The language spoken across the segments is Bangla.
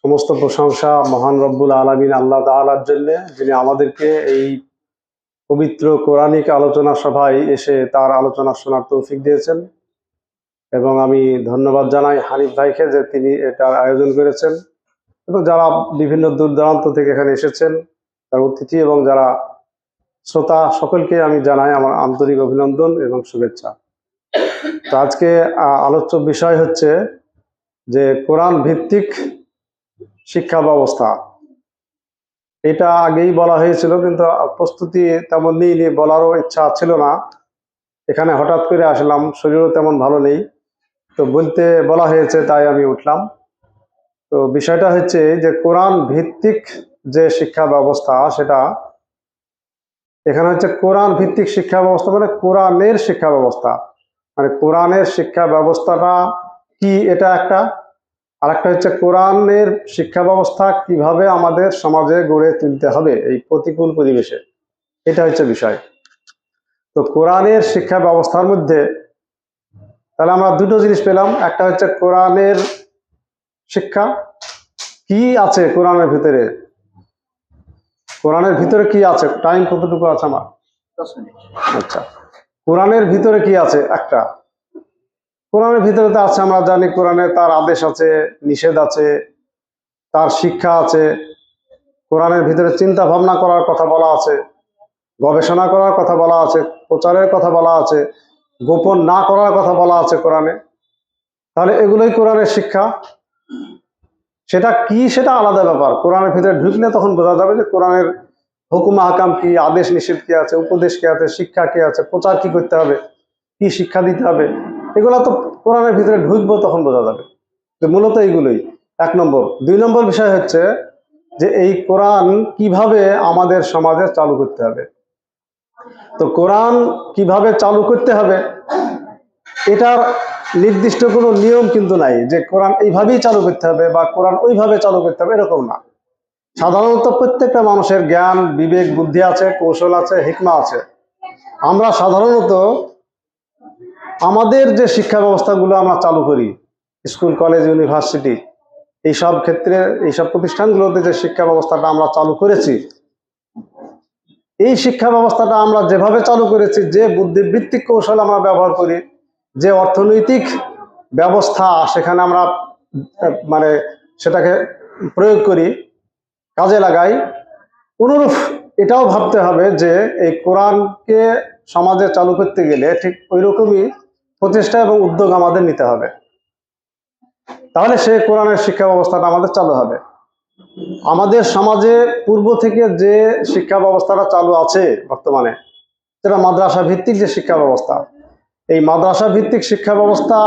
সমস্ত প্রশংসা মহান রব্বুল আলমিন আল্লাহ তাআলার জন্য, যিনি আমাদেরকে এই পবিত্র কোরআনিক আলোচনা সভায় এসে তার আলোচনা শোনার তৌফিক দিয়েছেন। এবং আমি ধন্যবাদ জানাই হানিফ ভাইকে যে তিনি এটার আয়োজন করেছেন। এবং যারা বিভিন্ন দূর দূরান্ত থেকে এখানে এসেছেন, তার অতিথি এবং যারা শ্রোতা, সকলকে আমি জানাই আমার আন্তরিক অভিনন্দন এবং শুভেচ্ছা। তো আজকে আলোচ্য বিষয় হচ্ছে যে কোরআন ভিত্তিক শিক্ষা ব্যবস্থা। এটা আগেই বলা হয়েছিল, কিন্তু প্রস্তুতি তেমন নিইনি বলারও ইচ্ছা ছিল না। এখানে হঠাৎ করে আসলাম, শরীরও তেমন ভালো নেই। তো বলতে বলা হয়েছে, তাই আমি উঠলাম। তো বিষয়টা হচ্ছে যে কোরআন ভিত্তিক যে শিক্ষা ব্যবস্থা, সেটা এখানে হচ্ছে কোরআন ভিত্তিক শিক্ষা ব্যবস্থা মানে কোরআনের শিক্ষা ব্যবস্থা। মানে কোরআনের শিক্ষা ব্যবস্থাটা কি এটা একটা? আর একটা হচ্ছে কোরআনের শিক্ষা ব্যবস্থা কীভাবে আমাদের সমাজে গড়ে তুলতে হবে এই প্রতিকূল পরিবেশে? এটা হচ্ছে বিষয়। তো কোরআনের শিক্ষা ব্যবস্থার মধ্যে তাহলে আমরা দুটো জিনিস পেলাম। একটা হচ্ছে কোরআনের শিক্ষা। কি আছে কোরআনের ভিতরে? কোরআনের ভিতরে কি আছে? টাইম কতটুকু আছে আমার? আচ্ছা। কোরআনের ভিতরে কি আছে? একটা। কোরআনের ভিতরে তো আছে, আমরা জানি কোরআনে তার আদেশ আছে, নিষেধ আছে, তার শিক্ষা আছে। কোরআনের ভিতরে চিন্তা ভাবনা করার কথা বলা আছে, গবেষণা করার কথা বলা আছে, প্রচারের কথা বলা আছে, গোপন না করার কথা বলা আছে কোরআনে। তাহলে এগুলোই কোরআনের শিক্ষা। সেটা কি, সেটা আলাদা ব্যাপার। কোরআনের ভিতরে ঢুকলে তখন বোঝা যাবে যে কোরআনের হুকুম, হাকাম কি, আদেশ, নিষেধ কি আছে, উপদেশ কি আছে, শিক্ষা কি আছে, প্রচার কি করতে হবে, কি শিক্ষা দিতে হবে। এগুলো তো কোরআনের ভিতরে ঢুকবো তখন বোঝা যাবে। তো মূলত এইগুলোই। এক নম্বর। দুই নম্বর বিষয় হচ্ছে যে এই কোরআন কীভাবে আমাদের সমাজে চালু করতে হবে। তো কোরআন কীভাবে চালু করতে হবে, এটার নির্দিষ্ট কোনো নিয়ম কিন্তু নাই যে কোরআন এইভাবেই চালু করতে হবে বা কোরআন ওইভাবে চালু করতে হবে এরকম না। সাধারণত প্রত্যেকটা মানুষের জ্ঞান, বিবেক, বুদ্ধি আছে, কৌশল আছে, হিকমা আছে। আমরা সাধারণত আমাদের যে শিক্ষা ব্যবস্থাগুলো আমরা চালু করি, স্কুল, কলেজ, ইউনিভার্সিটি, এইসব ক্ষেত্রে, এইসব প্রতিষ্ঠানগুলোতে যে শিক্ষা ব্যবস্থাটা আমরা চালু করেছি, এই শিক্ষা ব্যবস্থাটা আমরা যেভাবে চালু করেছি, যে বুদ্ধিবৃত্তিক কৌশল আমরা ব্যবহার করি, যে অর্থনৈতিক ব্যবস্থা সেখানে আমরা মানে সেটাকে প্রয়োগ করি, কাজে লাগাই, অনুরূপ এটাও ভাবতে হবে যে এই কোরআনকে সমাজে চালু করতে গেলে ঠিক ওই রকমই প্রচেষ্টা এবং উদ্যোগ আমাদের নিতে হবে। তাহলে সে কোরআনের শিক্ষা ব্যবস্থাটা আমাদের চালু হবে। আমাদের সমাজে পূর্ব থেকে যে শিক্ষা ব্যবস্থাটা চালু আছে বর্তমানে, সেটা মাদ্রাসা ভিত্তিক যে শিক্ষা ব্যবস্থা, এই মাদ্রাসা ভিত্তিক শিক্ষা ব্যবস্থা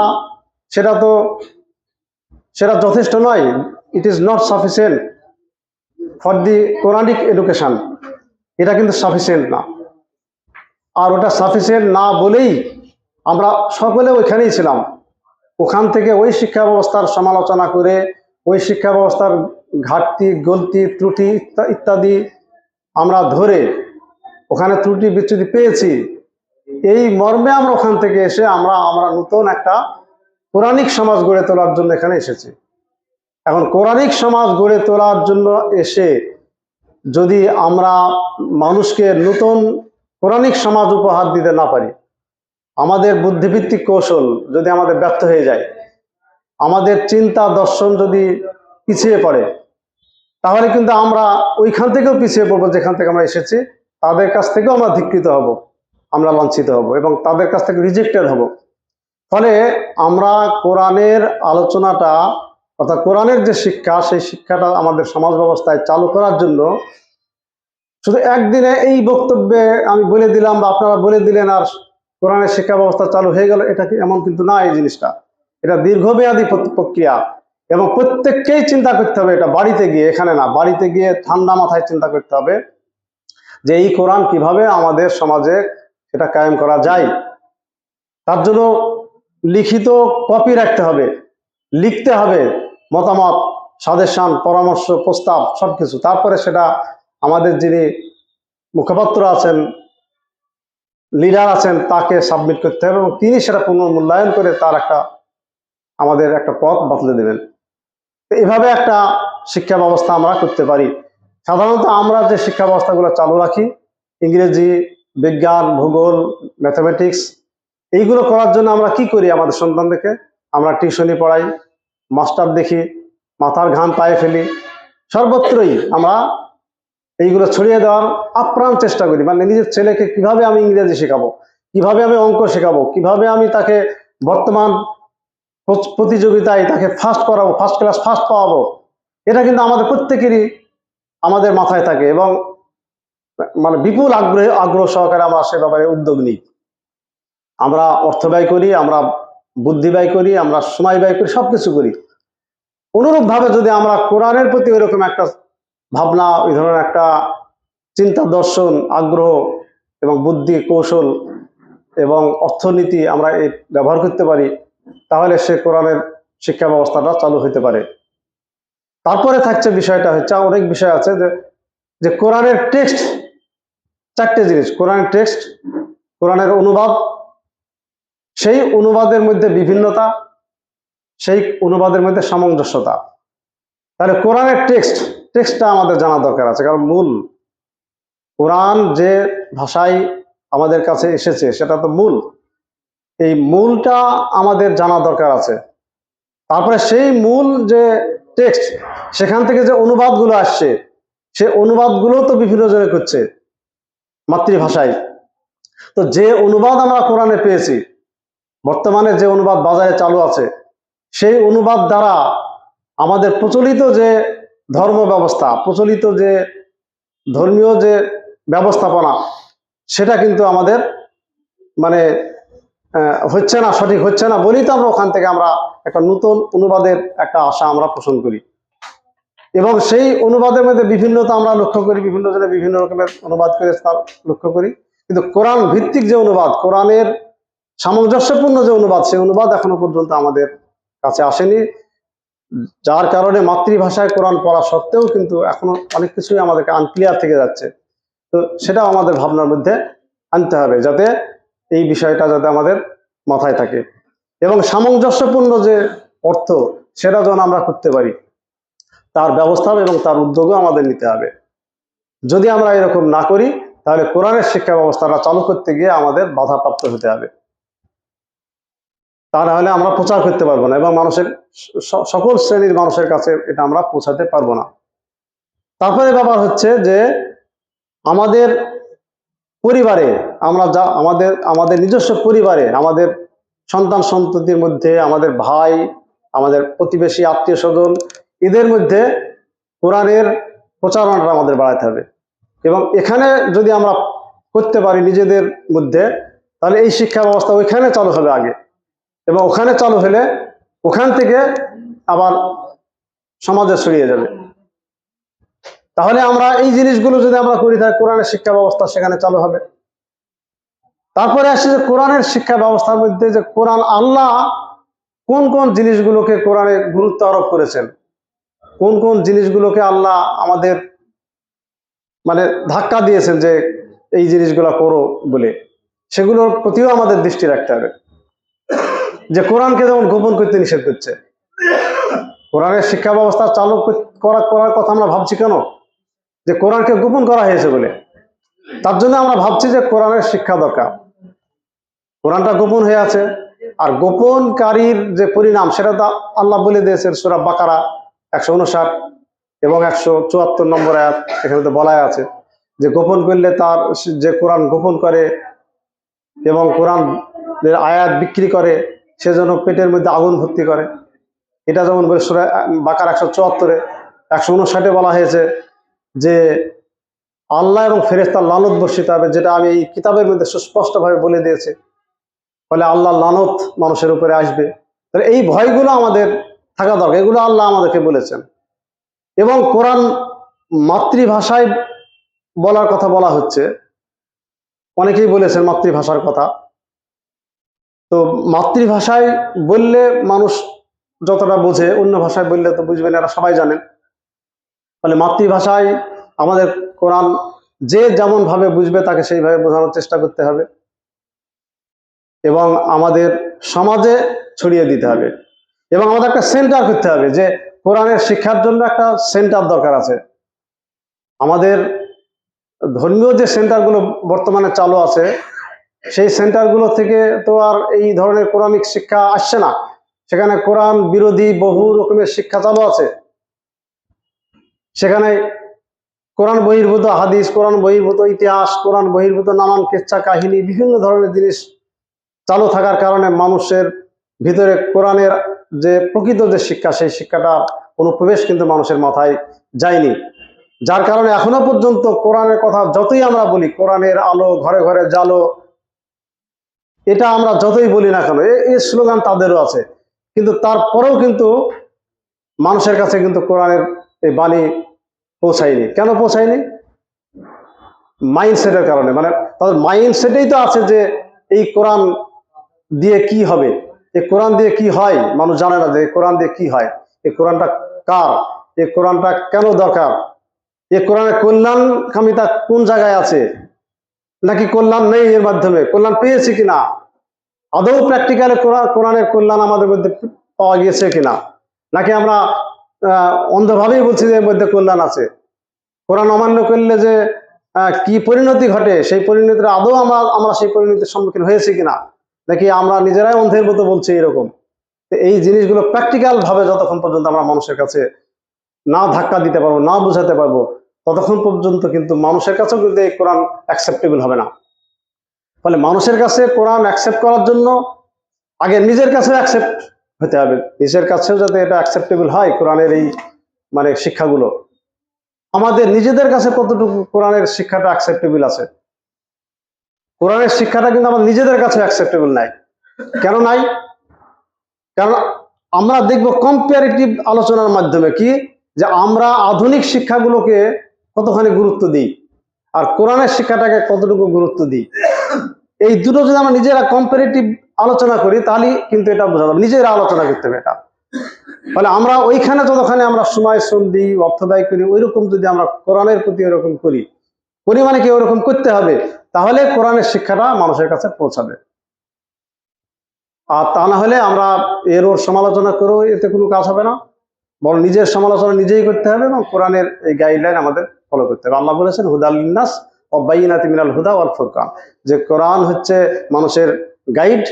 সেটা তো, সেটা যথেষ্ট নয় it is not sufficient for the Quranic education এটা কিন্তু সাফিসিয়েন্ট না। আর ওটা সাফিসিয়েন্ট না বলেই আমরা সকলে ওইখানেই ছিলাম। ওখান থেকে ওই শিক্ষা ব্যবস্থার সমালোচনা করে, ওই শিক্ষা ব্যবস্থার ঘাটতি, গলতি, ত্রুটি ইত্যা- ইত্যাদি আমরা ধরে ওখানে ত্রুটি বিচ্যুতি পেয়েছি। এই মর্মে আমরা ওখান থেকে এসে আমরা আমরা নতুন একটা পৌরাণিক সমাজ গড়ে তোলার জন্য এখানে এসেছি। এখন পৌরাণিক সমাজ গড়ে তোলার জন্য এসে যদি আমরা মানুষকে নতুন পৌরাণিক সমাজ উপহার দিতে না পারি আমাদের বুদ্ধিভিত্তিক কৌশল যদি আমাদের ব্যর্থ হয়ে যায়, আমাদের চিন্তা দর্শন যদি পিছিয়ে পড়ে, তাহলে কিন্তু আমরা ওইখান থেকেও পিছিয়ে পড়ব, যেখান থেকে আমরা এসেছি, তাদের কাছ থেকেও আমরা ধিকৃত হব, আমরা লাঞ্ছিত হব এবং তাদের কাছ থেকে রিজেক্টেড হব। ফলে আমরা কোরআনের আলোচনাটা, অর্থাৎ কোরআনের যে শিক্ষা, সেই শিক্ষাটা আমাদের সমাজ ব্যবস্থায় চালু করার জন্য শুধু একদিনে এই বক্তব্যে আমি বলে দিলাম বা আপনারা বলে দিলেন আর কোরআনের শিক্ষা ব্যবস্থা চালু হয়ে গেল, এটা এমন কিন্তু না এই জিনিসটা? এটা দীর্ঘমেয়াদী প্রক- প্রক্রিয়া এবং প্রত্যেককেই চিন্তা করতে হবে এটা বাড়িতে গিয়ে, এখানে না, বাড়িতে গিয়ে ঠান্ডা মাথায় চিন্তা করতে হবে যে এই কোরআন কীভাবে আমাদের সমাজে এটা কায়েম করা যায়। তার জন্য লিখিত কপি রাখতে হবে, লিখতে হবে মতামত, সাজেশন, পরামর্শ, প্রস্তাব, সবকিছু। তারপরে সেটা আমাদের যিনি মুখপাত্র আছেন লিডার আছেন, তাকে সাবমিট করতে হবে এবং তিনি সেটা পুনর্মূল্যায়ন করে তার একটা আমাদের একটা পথ বদলে দেবেন। এভাবে একটা শিক্ষা ব্যবস্থা আমরা করতে পারি। সাধারণত আমরা যে শিক্ষা ব্যবস্থাগুলো চালু রাখি, ইংরেজি, বিজ্ঞান, ভূগোল ম্যাথামেটিক্স এইগুলো করার জন্য আমরা কি করি আমাদের সন্তানদেরকে? আমরা টিউশনি পড়াই, মাস্টার দেখি, মাথার ঘাম পায়ে ফেলি, সর্বত্রই আমরা এইগুলো ছড়িয়ে দেওয়ার আপ্রাণ চেষ্টা করি। মানে নিজের ছেলেকে কীভাবে আমি ইংরেজি শেখাবো? কীভাবে আমি অঙ্ক শেখাবো? কীভাবে আমি তাকে বর্তমান প্রতিযোগিতায় তাকে ফার্স্ট করাবো ফার্স্ট ক্লাস ফার্স্ট পাওয়াবো? এটা কিন্তু আমাদের প্রত্যেকেরই, আমাদের মাথায় থাকে এবং মানে বিপুল আগ্রহ আগ্রহ সহকারে আমরা সে ব্যাপারে উদ্যোগ নিই। আমরা অর্থ ব্যয় করি, আমরা বুদ্ধি ব্যয় করি, আমরা সময় ব্যয় করি সব কিছু করি। অনুরূপভাবে যদি আমরা কোরআনের প্রতি ওইরকম একটা ভাবনা ওই ধরনের একটা চিন্তা, দর্শন, আগ্রহ এবং বুদ্ধি, কৌশল এবং অর্থনীতি আমরা এই ব্যবহার করতে পারি, তাহলে সে কোরআনের শিক্ষা ব্যবস্থাটা চালু হতে পারে। তারপরে থাকছে বিষয়টা হচ্ছে, অনেক বিষয় আছে যে যে কোরআনের টেক্সট, চারটে জিনিস, কোরআনের টেক্সট, কোরআনের অনুবাদ, সেই অনুবাদের মধ্যে বিভিন্নতা, সেই অনুবাদের মধ্যে সামঞ্জস্যতা। তাহলে কোরআনের টেক্সট টেক্সটটা আমাদের জানা দরকার আছে। কারণ মূল কোরআন যে ভাষায় আমাদের কাছে এসেছে, সেটা তো মূল। এই মূলটা আমাদের জানা দরকার আছে। তারপরে সেই মূল যে টেক্সট সেখান থেকে যে অনুবাদগুলো আসছে, সে অনুবাদগুলো তো বিভিন্ন জনে করছে মাতৃভাষায়। তো যে অনুবাদ আমরা কোরআনে পেয়েছি, বর্তমানে যে অনুবাদ বাজারে চালু আছে, সেই অনুবাদ দ্বারা আমাদের প্রচলিত যে ধর্ম ব্যবস্থা, প্রচলিত যে ধর্মীয় যে ব্যবস্থাপনা, সেটা কিন্তু আমাদের মানে হচ্ছে না, সঠিক হচ্ছে না বলেই তো আমরা ওখান থেকে আমরা একটা নতুন অনুবাদের একটা আশা আমরা পোষণ করি। এবং সেই অনুবাদের মধ্যে বিভিন্নতা আমরা লক্ষ্য করি, বিভিন্ন জনে বিভিন্ন রকমের অনুবাদ করে তার লক্ষ্য করি। কিন্তু কোরআন ভিত্তিক যে অনুবাদ, কোরআনের সামঞ্জস্যপূর্ণ যে অনুবাদ, সেই অনুবাদ এখনও পর্যন্ত আমাদের কাছে আসেনি। যার কারণে মাতৃভাষায় কোরআন পড়া সত্ত্বেও কিন্তু এখনও অনেক কিছুই আমাদেরকে আনক্লিয়ার থেকে যাচ্ছে। তো সেটাও আমাদের ভাবনার মধ্যে আনতে হবে যাতে এই বিষয়টা যাতে আমাদের মাথায় থাকে। এবং সামঞ্জস্যপূর্ণ যে অর্থ, সেটা যেন আমরা করতে পারি, তার ব্যবস্থা এবং তার উদ্যোগও আমাদের নিতে হবে। যদি আমরা এরকম না করি, তাহলে কোরআনের শিক্ষা ব্যবস্থাটা চালু করতে গিয়ে আমাদের বাধাপ্রাপ্ত হতে হবে। তা হলে আমরা প্রচার করতে পারব না এবং মানুষের সকল শ্রেণির মানুষের কাছে এটা আমরা পৌঁছাতে পারব না। তারপরে ব্যাপার হচ্ছে যে আমাদের পরিবারে আমরা যা, আমাদের আমাদের নিজস্ব পরিবারে আমাদের সন্তান সন্ততির মধ্যে আমাদের ভাই, আমাদের প্রতিবেশী, আত্মীয় স্বজন, এদের মধ্যে কোরআনের প্রচারণাটা আমাদের বাড়াতে হবে। এবং এখানে যদি আমরা করতে পারি নিজেদের মধ্যে, তাহলে এই শিক্ষা ব্যবস্থা ওইখানে চালু হবে আগে। এবং ওখানে চালু হলে ওখান থেকে আবার সমাজে ছড়িয়ে যাবে। তাহলে আমরা এই জিনিসগুলো যদি আমরা করি, তাহলে কোরআনের শিক্ষা ব্যবস্থা সেখানে চালু হবে। তারপরে আসছে যে কোরআনের শিক্ষা ব্যবস্থার মধ্যে যে কোরআন আল্লাহ কোন কোন জিনিসগুলোকে কোরআনে গুরুত্ব আরোপ করেছেন? কোন কোন জিনিসগুলোকে আল্লাহ আমাদের মানে ধাক্কা দিয়েছেন যে এই জিনিসগুলো করো বলে? সেগুলোর প্রতিও আমাদের দৃষ্টি রাখতে হবে। যে কোরআনকে যেমন গোপন করতে নিষেধ করছে, কোরআনের শিক্ষা ব্যবস্থা চালু কর- করা করার কথা আমরা ভাবছি কেন? যে কোরআনকে গোপন করা হয়েছে বলে। তার জন্য আমরা ভাবছি যে কোরআনের শিক্ষা দরকার। কোরআনটা গোপন হয়ে আছে। আর গোপনকারীর যে পরিণাম, সেটা তো আল্লাহ বলে দিয়েছেন সুরা বাকারা একশো উনষাট এবং একশো চুয়াত্তর নম্বর আয়াত। এখানে তো বলাই আছে যে গোপন করলে তার যে কোরআন গোপন করে এবং কোরআন আয়াত বিক্রি করে সেজন্য পেটের মধ্যে আগুন ভর্তি করে। এটা যেমন বাকার একশো চুয়াত্তরে, একশো উনষাটে বলা হয়েছে যে, আল্লাহ এবং ফেরেস্তার লালত বর্ষিত হবে, যেটা আমি এই কিতাবের মধ্যে সুস্পষ্টভাবে বলে দিয়েছি। ফলে আল্লাহ লানত মানুষের উপরে আসবে। তাহলে এই ভয়গুলো আমাদের থাকা দরকার, এগুলো আল্লাহ আমাদেরকে বলেছেন। এবং কোরআন মাতৃভাষায় বলার কথা বলা হচ্ছে। অনেকেই বলেছেন মাতৃভাষার কথা। তো মাতৃভাষায় বললে মানুষ যতটা বোঝে, অন্য ভাষায় বললে তো বুঝবেন এরা সবাই জানেন ফলে মাতৃভাষায় আমাদের কোরআন যে যেমন ভাবে বুঝবে, তাকে সেইভাবে বোঝানোর চেষ্টা করতে হবে। এবং আমাদের সমাজে ছড়িয়ে দিতে হবে। এবং আমাদের একটা সেন্টার করতে হবে যে কোরআনের শিক্ষার জন্য একটা সেন্টার দরকার আছে। আমাদের ধর্মীয় যে সেন্টারগুলো বর্তমানে চালু আছে সেই সেন্টারগুলো থেকে তো আর এই ধরনের কোরআনিক শিক্ষা আসছে না। সেখানে কোরআন বিরোধী বহু রকমের শিক্ষা চালু আছে। সেখানে কোরআন বহির্ভূত হাদিস, কোরআন বহির্ভূত ইতিহাস, কোরআন বহির্ভূত নানান কেচ্ছা কাহিনী, বিভিন্ন ধরনের জিনিস চালু থাকার কারণে মানুষের ভিতরে কোরআনের যে প্রকৃত যে শিক্ষা, সেই শিক্ষাটা অনুপ্রবেশ কিন্তু মানুষের মাথায় যায়নি। যার কারণে এখনও পর্যন্ত কোরআনের কথা যতই আমরা বলি, কোরআনের আলো ঘরে ঘরে জালো এটা আমরা যতই বলি না কেন এই স্লোগান তাদেরও আছে। কিন্তু তারপরেও কিন্তু মানুষের কাছে কিন্তু কোরআনের এই বাণী পৌঁছায়নি। কেন পৌঁছায়নি? মাইন্ডসেটের কারণে। মানে তাদের মাইন্ডসেটেই তো আছে যে এই কোরআন দিয়ে কি হবে? এই কোরআন দিয়ে কি হয়? মানুষ জানে না যে কোরআন দিয়ে কি হয়। এই কোরআনটা কার? এই কোরআনটা কেন দরকার? এই কোরআনের কল্যাণ কামিতা কোন জায়গায় আছে? নাকি কল্যাণ নেই এর মাধ্যমে? কল্যাণ পেয়েছি কিনা? আদৌ প্র্যাকটিক্যালে কোরআনের কল্যাণ আমাদের মধ্যে পাওয়া গিয়েছে কিনা? নাকি আমরা অন্ধভাবেই বলছি যে এর মধ্যে কল্যাণ আছে? কোরআন অমান্য করলে যে কি পরিণতি ঘটে? সেই পরিণতির আদৌ আমরা আমরা সেই পরিণতির সম্মুখীন হয়েছি কিনা? নাকি আমরা নিজেরাই অন্ধের মতো বলছি এরকম এই জিনিসগুলো প্র্যাকটিক্যাল ভাবে যতক্ষণ পর্যন্ত আমরা মানুষের কাছে না ধাক্কা দিতে পারব, না বোঝাতে পারব ততক্ষণ পর্যন্ত কিন্তু মানুষের কাছেও কিন্তু এই কোরআন অ্যাকসেপ্টেবল হবে না। ফলে মানুষের কাছে কোরআন অ্যাকসেপ্ট করার জন্য আগে নিজের কাছেও অ্যাকসেপ্ট হতে হবে। নিজের কাছেও যাতে এটা অ্যাকসেপ্টেবল হয় কোরআনের এই মানে শিক্ষাগুলো। আমাদের নিজেদের কাছে কতটুকু কোরআনের শিক্ষাটা অ্যাকসেপ্টেবল আছে? কোরআনের শিক্ষাটা কিন্তু আমাদের নিজেদের কাছে অ্যাকসেপ্টেবল নাই। কেন নাই? কারণ আমরা দেখব কম্পারেটিভ আলোচনার মাধ্যমে কি? যে আমরা আধুনিক শিক্ষাগুলোকে কতখানি গুরুত্ব দিই? আর কোরআনের শিক্ষাটাকে কতটুকু গুরুত্ব দিই? এই দুটো যদি আমরা নিজেরা কম্পারেটিভ আলোচনা করি তাহলে কিন্তু এটা বোঝা যাবে। নিজেরা আলোচনা করতে হবে এটা। ফলে আমরা ওইখানে যতখানি আমরা সময়, শ্রম দিই, অর্থ ব্যয় করি, ওইরকম যদি আমরা কোরআনের প্রতি ওরকম করি মানে কি ওরকম করতে হবে? তাহলে কোরআনের শিক্ষাটা মানুষের কাছে পৌঁছাবে। আর তা না হলে আমরা এর ওর সমালোচনা করেও এতে কোনো কাজ হবে না। বরং নিজের সমালোচনা নিজেই করতে হবে এবং কোরআনের এই গাইডলাইন আমাদের ফলো করতে হবে। আল্লাহ বলেছেন হুদালিনাস অব্বাইনাতি মিনাল হুদা ওয়াল ফুরকান। যে কোরআন হচ্ছে মানুষের গাইড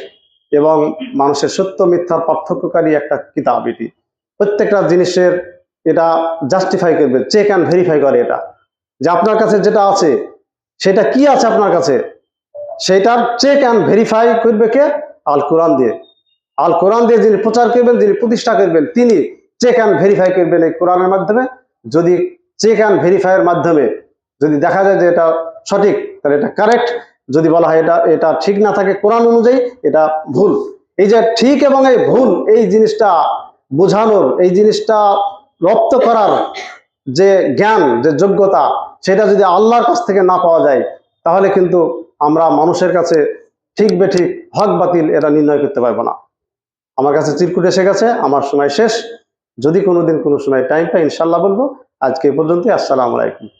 এবং মানুষের সত্য মিথ্যার পার্থক্যকারী একটা কিতাব এটি। প্রত্যেকটা জিনিসের এটা জাস্টিফাই করবে চেক অ্যান্ড ভেরিফাই করে এটা। যে আপনার কাছে যেটা আছে, সেটা কি আছে আপনার কাছে? সেটার চেক অ্যান্ড ভেরিফাই করবে কে? আল কোরআন দিয়ে। আল কোরআন দিয়ে যিনি প্রচার করবেন, যিনি প্রতিষ্ঠা করবেন, তিনি চেক অ্যান্ড ভেরিফাই করবেন এই কোরআনের মাধ্যমে। যদি চেক অ্যান্ড ভেরিফাইয়ের মাধ্যমে যদি দেখা যায় যে এটা সঠিক, তাহলে এটা কারেক্ট যদি বলা হয় এটা এটা ঠিক না থাকে কোরআন অনুযায়ী, এটা ভুল। এই যে ঠিক এবং এই ভুল, এই জিনিসটা বোঝানোর, এই জিনিসটা রপ্ত করার যে জ্ঞান, যে যোগ্যতা, সেটা যদি আল্লাহর কাছ থেকে না পাওয়া যায়, তাহলে কিন্তু আমরা মানুষের কাছে ঠিক বেঠিক হক বাতিল এটা নির্ণয় করতে পারব না। আমার কাছে চিরকুট এসে গেছে, আমার সময় শেষ। যদি কোনোদিন কোনো সময় টাইম পাই ইনশাল্লাহ বলব। আজকে পর্যন্ত আসসালামু আলাইকুম।